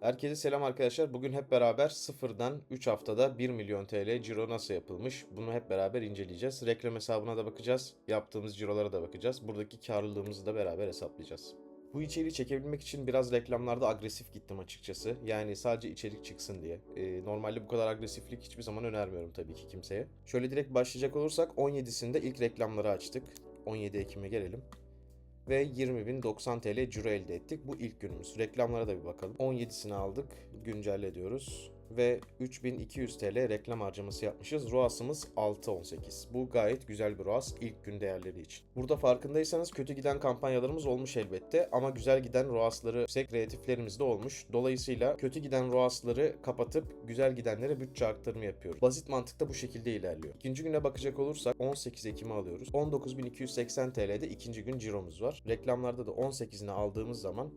Herkese selam arkadaşlar. Bugün hep beraber sıfırdan 3 haftada 1 milyon TL ciro nasıl yapılmış? Bunu hep beraber inceleyeceğiz. Reklam hesabına da bakacağız. Yaptığımız cirolara da bakacağız. Buradaki karlılığımızı da beraber hesaplayacağız. Bu içeriği çekebilmek için biraz reklamlarda agresif gittim açıkçası. Yani sadece içerik çıksın diye. Ee, normalde bu kadar agresiflik hiçbir zaman önermiyorum tabii ki kimseye. Şöyle direkt başlayacak olursak 17'sinde ilk reklamları açtık. 17 Ekim'e gelelim ve 20.090 TL ciro elde ettik. Bu ilk günümüz. Reklamlara da bir bakalım. 17'sini aldık. Güncelle ediyoruz. Ve 3200 TL reklam harcaması yapmışız. ROAS'ımız 6.18. Bu gayet güzel bir ROAS ilk gün değerleri için. Burada farkındaysanız kötü giden kampanyalarımız olmuş elbette ama güzel giden ROAS'ları yüksek kreatiflerimiz de olmuş. Dolayısıyla kötü giden ROAS'ları kapatıp güzel gidenlere bütçe aktarımı yapıyoruz. Basit mantıkta bu şekilde ilerliyor. İkinci güne bakacak olursak 18 Ekim'i alıyoruz. 19.280 TL'de ikinci gün ciromuz var. Reklamlarda da 18'ini aldığımız zaman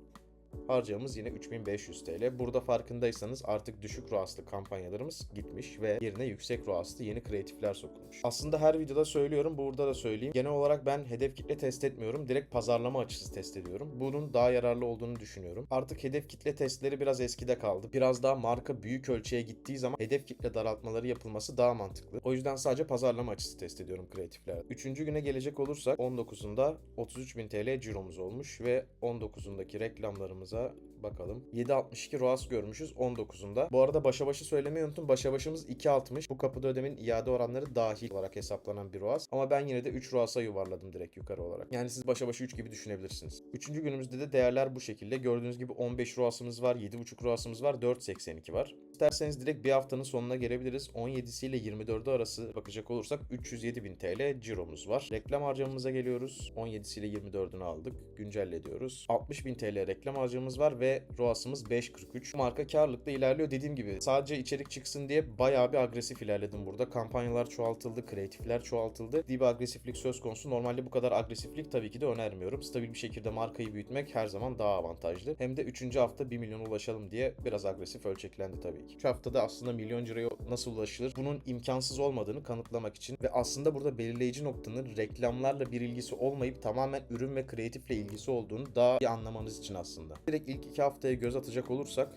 Harcamamız yine 3500 TL. Burada farkındaysanız artık düşük ROAS'lı kampanyalarımız gitmiş ve yerine yüksek ROAS'lı yeni kreatifler sokulmuş. Aslında her videoda söylüyorum, burada da söyleyeyim. Genel olarak ben hedef kitle test etmiyorum. Direkt pazarlama açısı test ediyorum. Bunun daha yararlı olduğunu düşünüyorum. Artık hedef kitle testleri biraz eskide kaldı. Biraz daha marka büyük ölçüye gittiği zaman hedef kitle daraltmaları yapılması daha mantıklı. O yüzden sadece pazarlama açısı test ediyorum kreatiflerde. Üçüncü güne gelecek olursak 19'unda 33.000 TL ciromuz olmuş ve 19'undaki reklamlarımız thumbs up. Bakalım. 7.62 ROAS görmüşüz 19'unda. Bu arada başa başı söylemeyi unuttum. Başa başımız 2.60. Bu kapıda ödemenin iade oranları dahil olarak hesaplanan bir ROAS. Ama ben yine de 3 ROAS'a yuvarladım direkt yukarı olarak. Yani siz başa başı 3 gibi düşünebilirsiniz. Üçüncü günümüzde de değerler bu şekilde. Gördüğünüz gibi 15 ROAS'ımız var, 7.5 ROAS'ımız var, 4.82 var. İsterseniz direkt bir haftanın sonuna gelebiliriz. 17'si ile 24'ü arası bakacak olursak 307.000 TL ciromuz var. Reklam harcamamıza geliyoruz. 17'si ile 24'ünü aldık. Güncelle ediyoruz. 60.000 TL reklam harcamamız var ve ROAS'ımız 5.43. Marka karlılıkta ilerliyor. Dediğim gibi sadece içerik çıksın diye bayağı bir agresif ilerledim burada. Kampanyalar çoğaltıldı, kreatifler çoğaltıldı. Diye bir agresiflik söz konusu. Normalde bu kadar agresiflik tabii ki de önermiyorum. Stabil bir şekilde markayı büyütmek her zaman daha avantajlı. Hem de 3. hafta 1 milyona ulaşalım diye biraz agresif ölçeklendi tabii ki. Şu haftada aslında milyon ciroya nasıl ulaşılır? Bunun imkansız olmadığını kanıtlamak için ve aslında burada belirleyici noktanın reklamlarla bir ilgisi olmayıp tamamen ürün ve kreatifle ilgisi olduğunu daha iyi anlamanız için aslında. Direkt ilk iki haftaya göz atacak olursak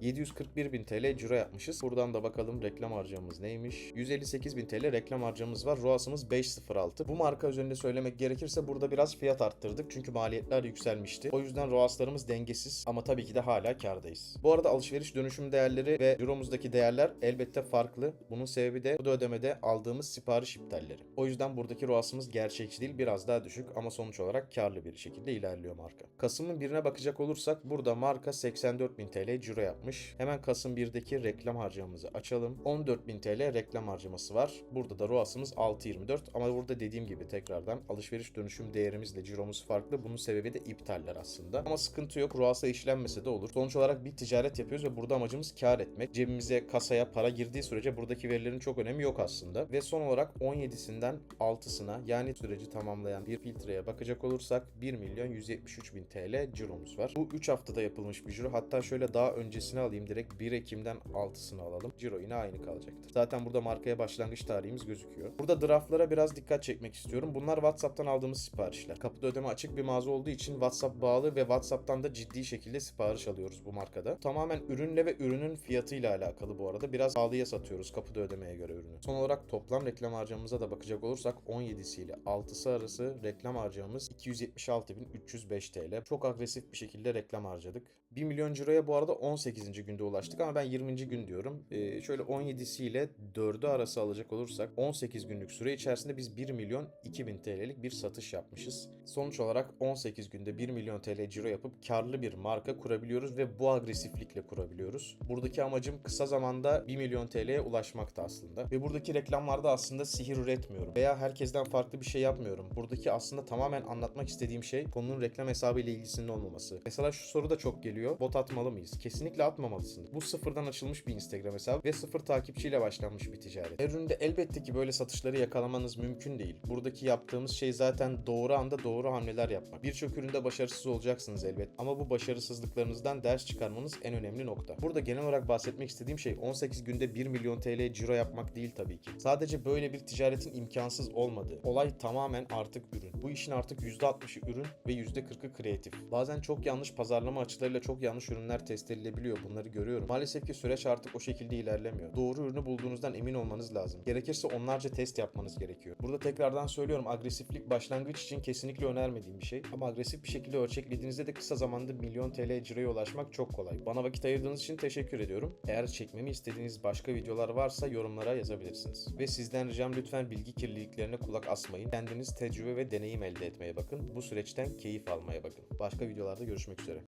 741 bin TL ciro yapmışız. Buradan da bakalım reklam harcamamız neymiş. 158 bin TL reklam harcamamız var. ROAS'ımız 5.06. Bu marka üzerinde söylemek gerekirse burada biraz fiyat arttırdık. Çünkü maliyetler yükselmişti. O yüzden ROAS'larımız dengesiz ama tabii ki de hala kardayız. Bu arada alışveriş dönüşüm değerleri ve ciromuzdaki değerler elbette farklı. Bunun sebebi de bu ödemede aldığımız sipariş iptalleri. O yüzden buradaki ROAS'ımız gerçekçi değil biraz daha düşük ama sonuç olarak karlı bir şekilde ilerliyor marka. Kasım'ın birine bakacak olursak burada marka 84 bin TL ciro yapmış yapmış. Hemen Kasım 1'deki reklam harcamamızı açalım. 14.000 TL reklam harcaması var. Burada da ROAS'ımız 6.24 ama burada dediğim gibi tekrardan alışveriş dönüşüm değerimizle ciromuz farklı. Bunun sebebi de iptaller aslında. Ama sıkıntı yok. ROAS'a işlenmese de olur. Sonuç olarak bir ticaret yapıyoruz ve burada amacımız kar etmek. Cebimize, kasaya para girdiği sürece buradaki verilerin çok önemi yok aslında. Ve son olarak 17'sinden 6'sına yani süreci tamamlayan bir filtreye bakacak olursak 1 milyon 173 bin TL ciromuz var. Bu 3 haftada yapılmış bir ciro. Hatta şöyle daha öncesine alayım direkt 1 Ekim'den 6'sını alalım. Ciro yine aynı kalacaktır. Zaten burada markaya başlangıç tarihimiz gözüküyor. Burada draftlara biraz dikkat çekmek istiyorum. Bunlar WhatsApp'tan aldığımız siparişler. Kapıda ödeme açık bir mağaza olduğu için WhatsApp bağlı ve WhatsApp'tan da ciddi şekilde sipariş alıyoruz bu markada. Tamamen ürünle ve ürünün fiyatıyla alakalı bu arada. Biraz pahalıya satıyoruz kapıda ödemeye göre ürünü. Son olarak toplam reklam harcamamıza da bakacak olursak 17'si ile 6'sı arası reklam harcamamız 276.305 TL. Çok agresif bir şekilde reklam harcadık. 1 milyon ciroya bu arada 18 günde ulaştık ama ben 20. gün diyorum. Ee, şöyle 17'si ile 4'ü arası alacak olursak 18 günlük süre içerisinde biz 1 milyon 2000 TL'lik bir satış yapmışız. Sonuç olarak 18 günde 1 milyon TL ciro yapıp karlı bir marka kurabiliyoruz ve bu agresiflikle kurabiliyoruz. Buradaki amacım kısa zamanda 1 milyon TL'ye ulaşmakta aslında. Ve buradaki reklamlarda aslında sihir üretmiyorum veya herkesten farklı bir şey yapmıyorum. Buradaki aslında tamamen anlatmak istediğim şey konunun reklam hesabı ile ilgisinin olmaması. Mesela şu soru da çok geliyor. Bot atmalı mıyız? Kesinlikle atmamalısın. Bu sıfırdan açılmış bir Instagram hesabı ve sıfır takipçiyle başlanmış bir ticaret. Her üründe elbette ki böyle satışları yakalamanız mümkün değil. Buradaki yaptığımız şey zaten doğru anda doğru hamleler yapmak. Birçok üründe başarısız olacaksınız elbet ama bu başarısızlıklarınızdan ders çıkarmanız en önemli nokta. Burada genel olarak bahsetmek istediğim şey 18 günde 1 milyon TL ciro yapmak değil tabii ki. Sadece böyle bir ticaretin imkansız olmadığı. Olay tamamen artık ürün. Bu işin artık %60'ı ürün ve %40'ı kreatif. Bazen çok yanlış pazarlama açılarıyla çok yanlış ürünler test edilebiliyor. Bunları görüyorum. Maalesef ki süreç artık o şekilde ilerlemiyor. Doğru ürünü bulduğunuzdan emin olmanız lazım. Gerekirse onlarca test yapmanız gerekiyor. Burada tekrardan söylüyorum agresiflik başlangıç için kesinlikle önermediğim bir şey. Ama agresif bir şekilde ölçeklediğinizde de kısa zamanda milyon TL ciroya ulaşmak çok kolay. Bana vakit ayırdığınız için teşekkür ediyorum. Eğer çekmemi istediğiniz başka videolar varsa yorumlara yazabilirsiniz. Ve sizden ricam lütfen bilgi kirliliklerine kulak asmayın. Kendiniz tecrübe ve deneyim elde etmeye bakın. Bu süreçten keyif almaya bakın. Başka videolarda görüşmek üzere.